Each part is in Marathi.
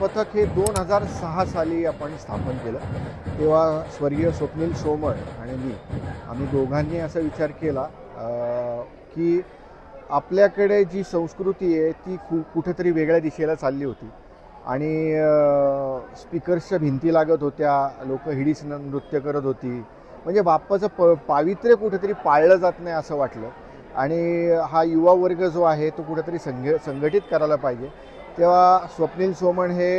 पथक हे दोन हजार सहा साली आपण स्थापन केलं. तेव्हा स्वर्गीय स्वप्नील सोमण आणि मी आम्ही दोघांनी असा विचार केला की आपल्याकडे जी संस्कृती आहे ती खू कुठेतरी वेगळ्या दिशेला चालली होती. आणि स्पीकर्सच्या भिंती लागत होत्या लोक हिडीस नृत्य करत होती. म्हणजे बाप्पाचं प पावित्र्य कुठेतरी पाळलं जात नाही असं वाटलं. आणि हा युवा वर्ग जो आहे तो कुठेतरी संघ संघटित करायला पाहिजे. तेव्हा स्वप्नील सोमण हे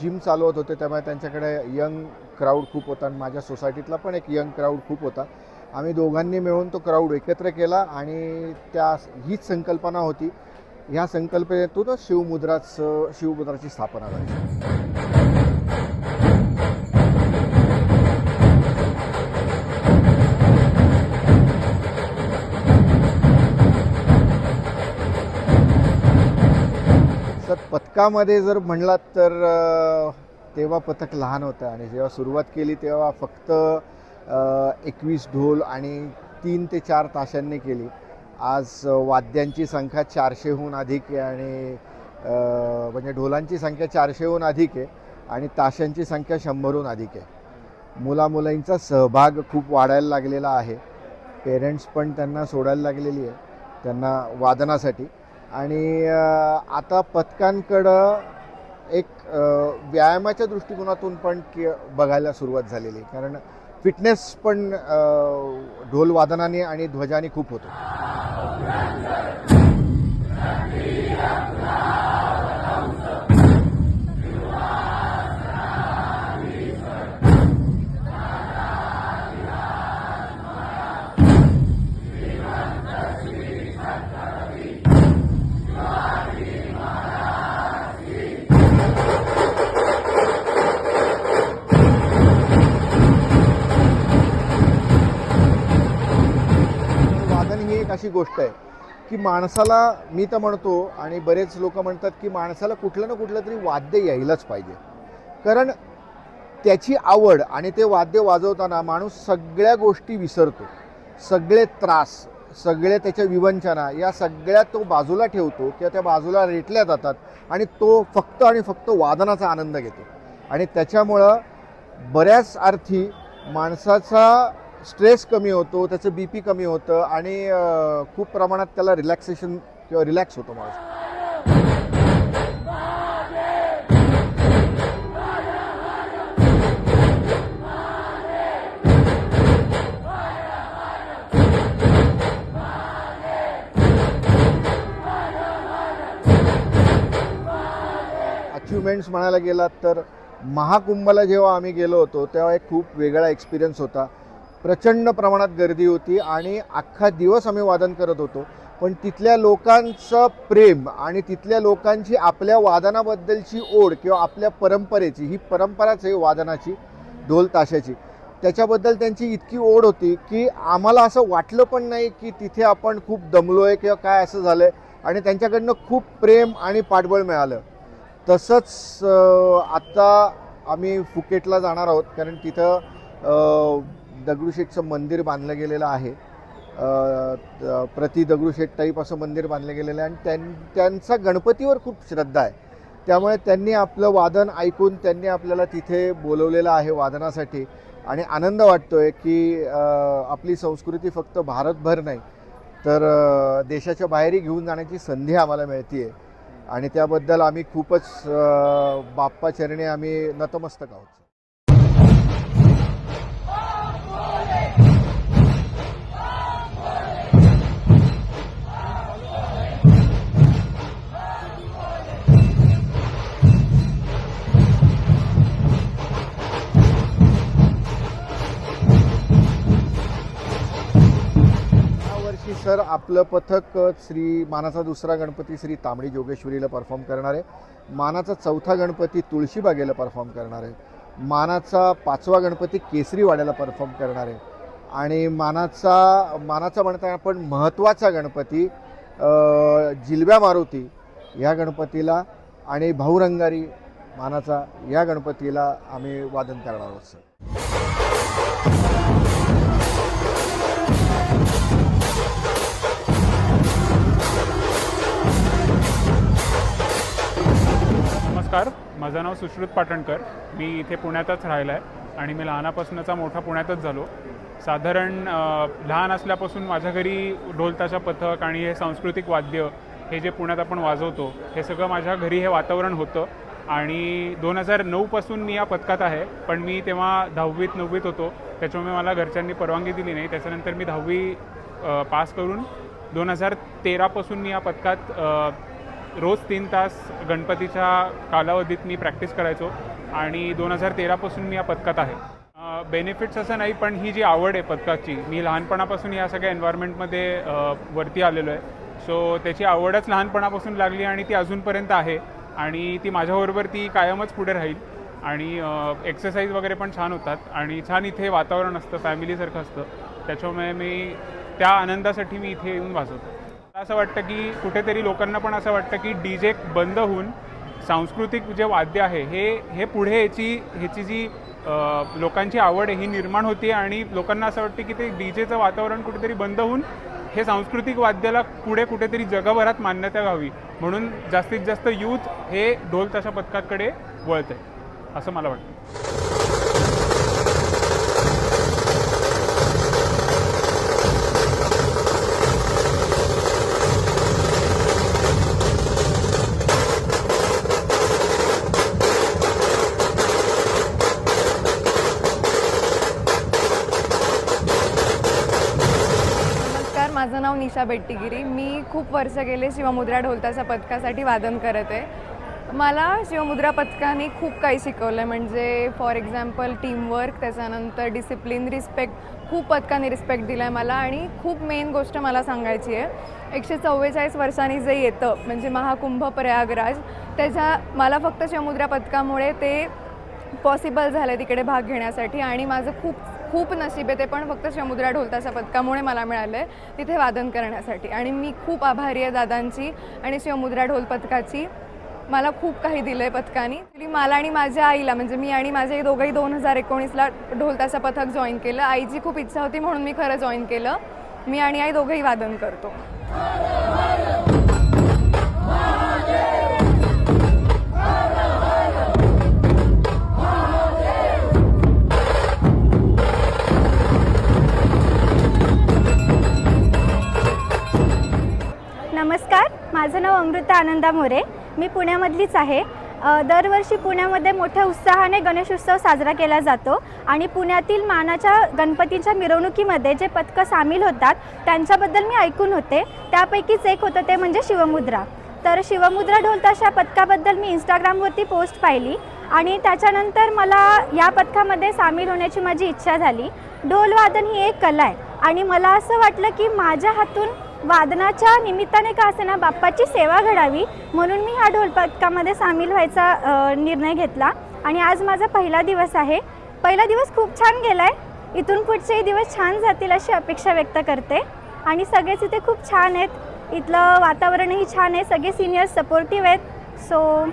जिम चालवत होते. त्यामुळे त्यांच्याकडे यंग क्राऊड खूप होता आणि माझ्या सोसायटीतला पण एक यंग क्राऊड खूप होता. आम्ही दोघांनी मिळून तो क्राऊड एकत्र केला आणि त्या हीच संकल्पना होती. ह्या संकल्पनेतूनच शिवमुद्राचं शिवमुद्राची स्थापना झाली. पथकामध्ये जर म्हणलात तर तेव्हा पथक लहान होतं आणि जेव्हा सुरुवात केली तेव्हा फक्त एकवीस ढोल आणि तीन ते चार ताशांनी केली. आज वाद्यांची संख्या चारशेहून अधिक आहे आणि म्हणजे ढोलांची संख्या चारशेहून अधिक आहे आणि ताशांची संख्या शंभरहून अधिक आहे. मुलामुलांचा सहभाग खूप वाढायला लागलेला आहे. पेरेंट्स पण त्यांना सोडायला लागलेली आहे त्यांना वादनासाठी. आणि आता पथकांकडं एक व्यायामाच्या दृष्टिकोनातून पण की बघायला सुरुवात झालेली आहे. कारण फिटनेस पण ढोलवादनाने ढोल वादनाने आणि ध्वजाने खूप होतो अशी गोष्ट आहे की माणसाला मी तर म्हणतो आणि बरेच लोक म्हणतात की माणसाला कुठलं ना कुठलं तरी वाद्य यायलाच पाहिजे. कारण त्याची आवड आणि ते वाद्य वाजवताना माणूस सगळ्या गोष्टी विसरतो. सगळे त्रास सगळे त्याच्या विवंचना या सगळ्या तो बाजूला ठेवतो किंवा त्या बाजूला रेटल्या जातात आणि तो फक्त आणि फक्त वादनाचा आनंद घेतो. आणि त्याच्यामुळं बऱ्याच अर्थी माणसाचा स्ट्रेस कमी होतो त्याचं बी पी कमी होतं आणि खूप प्रमाणात त्याला रिलॅक्सेशन किंवा रिलॅक्स होतो माणूस अचिव्हमेंट्स म्हणायला गेलात तर महाकुंभला जेव्हा आम्ही गेलो होतो तेव्हा एक खूप वेगळा एक्सपिरियन्स होता. प्रचंड प्रमाणात गर्दी होती आणि अख्खा दिवस आम्ही वादन करत होतो. पण तिथल्या लोकांचं प्रेम आणि तिथल्या लोकांची आपल्या वादनाबद्दलची ओढ किंवा आपल्या परंपरेची ही परंपराच आहे वादनाची ढोल ताशाची. त्याच्याबद्दल त्यांची इतकी ओढ होती की आम्हाला असं वाटलं पण नाही की तिथे आपण खूप दमलो आहे किंवा काय असं झालं आहे आणि त्यांच्याकडनं खूप प्रेम आणि पाठबळ मिळालं. तसंच आत्ता आम्ही फुकेटला जाणार आहोत कारण तिथं दगडूशेठचं मंदिर बांधलं गेलेलं आहे. प्रति दगडूशेठ टाईप असं मंदिर बांधलं गेलेलं आहे आणि त्यां त्यांचा गणपतीवर खूप श्रद्धा आहे. त्यामुळे त्यांनी आपलं वादन ऐकून त्यांनी आपल्याला तिथे बोलवलेलं आहे वादनासाठी. आणि आनंद वाटतो आहे की आपली संस्कृती फक्त भारतभर नाही तर देशाच्या बाहेरही घेऊन जाण्याची संधी आम्हाला मिळते आहे आणि त्याबद्दल आम्ही खूपच बाप्पा चरणी आम्ही नतमस्तक आहोत. सर आपलं पथक श्री मानाचा दुसरा गणपती श्री तांबडी जोगेश्वरीला परफॉर्म करणार आहे. मानाचा चौथा गणपती तुळशीबागेला परफॉर्म करणार आहे. मानाचा पाचवा गणपती केसरीवाड्याला परफॉर्म करणार आहे. आणि मानाचा मानाचा म्हणता आपण महत्त्वाचा गणपती जिलब्या मारुती या गणपतीला आणि भाऊरंगारी मानाचा या गणपतीला आम्ही वादन करणार आहोत सर. नमस्कार माझं नाव सुश्रुत पाटणकर. मी इथे पुण्यातच राहिला आहे आणि मी लहानापासूनचा मोठा पुण्यातच झालो. साधारण लहान असल्यापासून माझ्या घरी ढोलताशा पथक आणि हे सांस्कृतिक वाद्य हे जे पुण्यात आपण वाजवतो हे सगळं माझ्या घरी हे वातावरण होतं. आणि दोन हजार नऊपासून मी या पथकात आहे पण मी तेव्हा दहावीत नववीत होतो. त्याच्यामुळे मला घरच्यांनी परवानगी दिली नाही. त्याच्यानंतर मी दहावी पास करून दोन हजार तेरापासून मी या पथकात रोज तीन तास गणपतीच्या कालावधीत मी प्रॅक्टिस करायचो आणि दोन हजार तेरापासून मी या पथकात आहे. बेनिफिट्स असं नाही पण ही जी आवड आहे पथकाची मी लहानपणापासून या सगळ्या एन्व्हायरमेंटमध्ये वरती आलेलो आहे. सो त्याची आवडच लहानपणापासून लागली आणि ती अजूनपर्यंत आहे आणि ती माझ्याबरोबर ती कायमच पुढे राहील. आणि एक्सरसाइज वगैरे पण छान होतात आणि छान इथे वातावरण असतं फॅमिलीसारखं असतं. त्याच्यामुळे मी त्या आनंदासाठी मी इथे येऊन वाजवतो असं वाटतं की कुठेतरी लोकांना पण असं वाटतं की डी जे बंद होऊन सांस्कृतिक जे वाद्य आहे हे हे पुढे याची ह्याची जी लोकांची आवड आहे ही निर्माण होते आणि लोकांना असं वाटतं की ते डी जेचं वातावरण कुठेतरी बंद होऊन हे सांस्कृतिक वाद्याला पुढे कुठेतरी जगभरात मान्यता व्हावी म्हणून जास्तीत जास्त यूथ हे ढोल तशा पथकाकडे वळत आहे असं मला वाटतं. माझं नाव निशा बेट्टीगिरी. मी खूप वर्ष गेले शिवमुद्रा ढोलताच्या पथकासाठी वादन करत आहे. मला शिवमुद्रा पथकाने खूप काही शिकवलं आहे म्हणजे फॉर एक्झाम्पल टीमवर्क त्याच्यानंतर डिसिप्लिन रिस्पेक्ट खूप पथकाने रिस्पेक्ट दिला आहे मला आणि खूप मेन गोष्ट मला सांगायची आहे. एकशे चव्वेचाळीस वर्षांनी जे येतं म्हणजे महाकुंभ प्रयागराज त्याच्या मला फक्त शिवमुद्रा पथकामुळे ते पॉसिबल झालं तिकडे भाग घेण्यासाठी. आणि माझं खूप खूप नशीब आहे ते पण फक्त समुद्रा ढोलताच्या पथकामुळे मला मिळालं आहे तिथे वादन करण्यासाठी. आणि मी खूप आभारी आहे दादांची आणि समुद्रा ढोल पथकाची मला खूप काही दिलं आहे पथकाने तरी मला आणि माझ्या आईला म्हणजे मी आणि माझे दोघंही दोन हजार एकोणीसला ढोलताचं पथक जॉईन केलं. आईची खूप इच्छा होती म्हणून मी खरं जॉईन केलं. मी आणि आई दोघंही वादन करतो. अमृता आनंदा मोरे. मी पुण्यामधलीच आहे. दरवर्षी पुण्यामध्ये मोठ्या उत्साहाने गणेशोत्सव साजरा केला जातो आणि पुण्यातील मानाच्या गणपतीच्या मिरवणुकीमध्ये जे पथकं सामील होतात त्यांच्याबद्दल मी ऐकून होते. त्यापैकीच एक होतं ते म्हणजे शिवमुद्रा. तर शिवमुद्रा ढोलताशा पथकाबद्दल मी इंस्टाग्रामवरती पोस्ट पाहिली आणि त्याच्यानंतर मला या पथकामध्ये सामील होण्याची माझी इच्छा झाली. ढोलवादन ही एक कला आहे आणि मला असं वाटलं की माझ्या हातून वादनाच्या निमित्ताने का असेना बाप्पाची सेवा घडावी? म्हणून मी ह्या ढोलपथकामध्ये सामील व्हायचा निर्णय घेतला. आणि आज माझा पहिला दिवस आहे. पहिला दिवस खूप छान गेला आहे इथून पुढचेही दिवस छान जातील अशी अपेक्षा व्यक्त करते. आणि सगळेच इथे खूप छान आहेत. इथलं वातावरणही छान आहे. सगळे सिनियर सपोर्टिव्ह आहेत. सो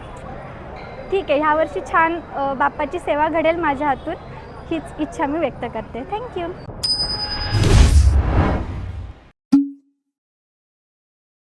ठीक आहे. ह्यावर्षी छान बाप्पाची सेवा घडेल माझ्या हातून. हीच इच्छा मी व्यक्त करते. थँक्यू